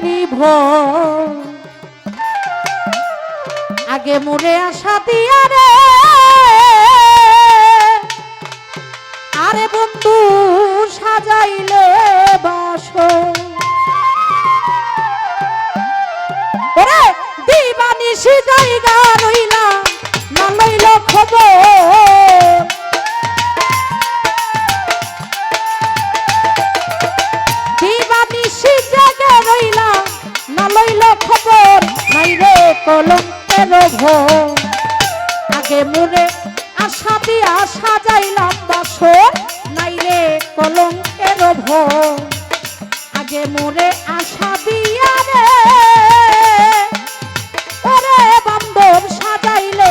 কলঙ্কেরই আগে মনে আসা দিয়া রে। আরে বন্ধু। আগে মনে আশা সাজাইলাম বাসর নাইলে কলঙ্কের আগে মোরে আশা দিয়া রে সাজাইলে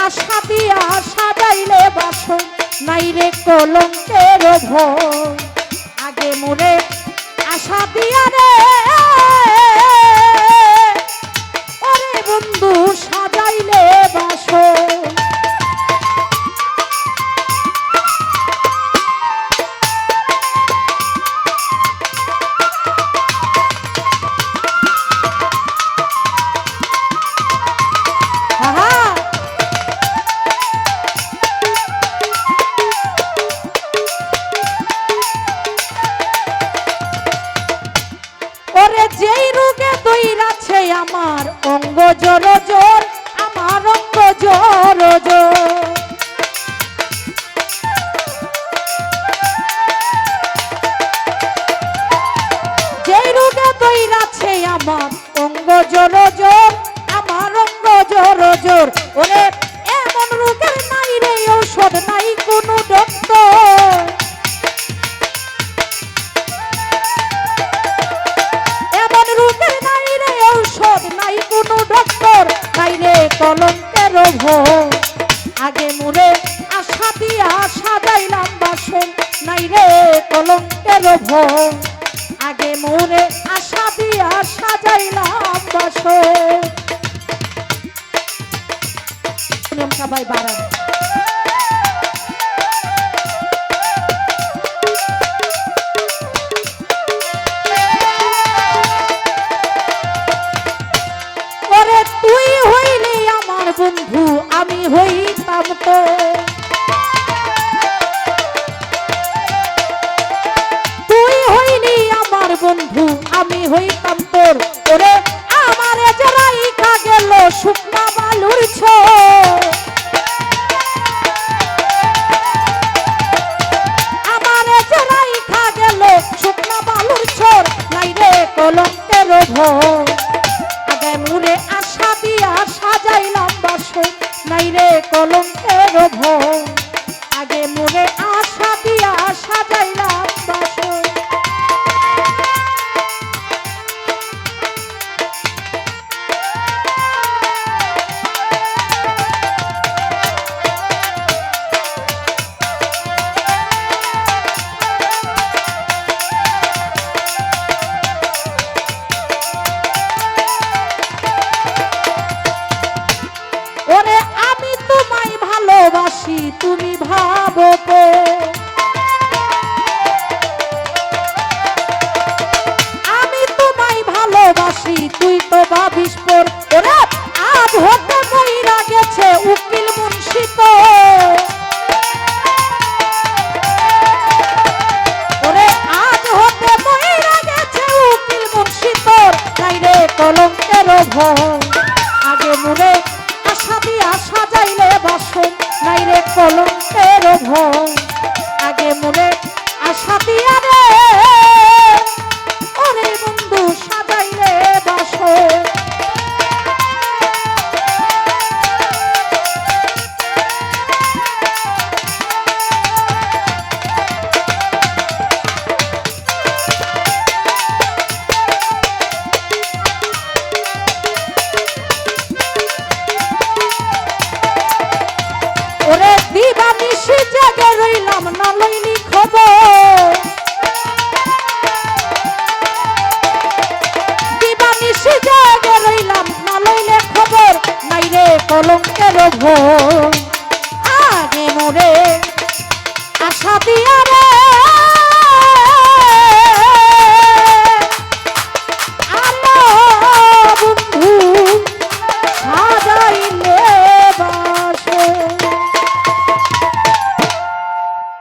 আশা দিয়া সাজাইলে বাসন নাই রে কলঙ্কের ভয় আগে মুরে আশা দিয়া আমার অঙ্গ জোর জোর, আমার অঙ্গ জোর জোর। যেই রোগে আমার অঙ্গ জোর জোর, আমার অঙ্গ জোর জোর। ওরে, এমন রোগের নাই রে, ঔষধ নাই, কোনো ডক্টর। আগে মুরে আশা দিয়া সাজাইলাম বাসন, নাই রে কলঙ্কের ভোগ। আগে মোরে আশা দিয়া সাজাইলাম বাসন। সবাই বাড়ান। বন্ধু আমি হইতাম তো। নাই রে কলঙ্কের ভোর তুমি ভাবো তো আমি তোমায় ভালোবাসি, তুই তো ভাবিস পর ওরে, আজ হতে মইরা গেছে উকিল মুন্সি তো কলঙ্কের ভয়, আগে মুরে আশা সাজাইলে বাসন নাই রে কলঙ্কের ভয়। আগে মনে আশা দিয়া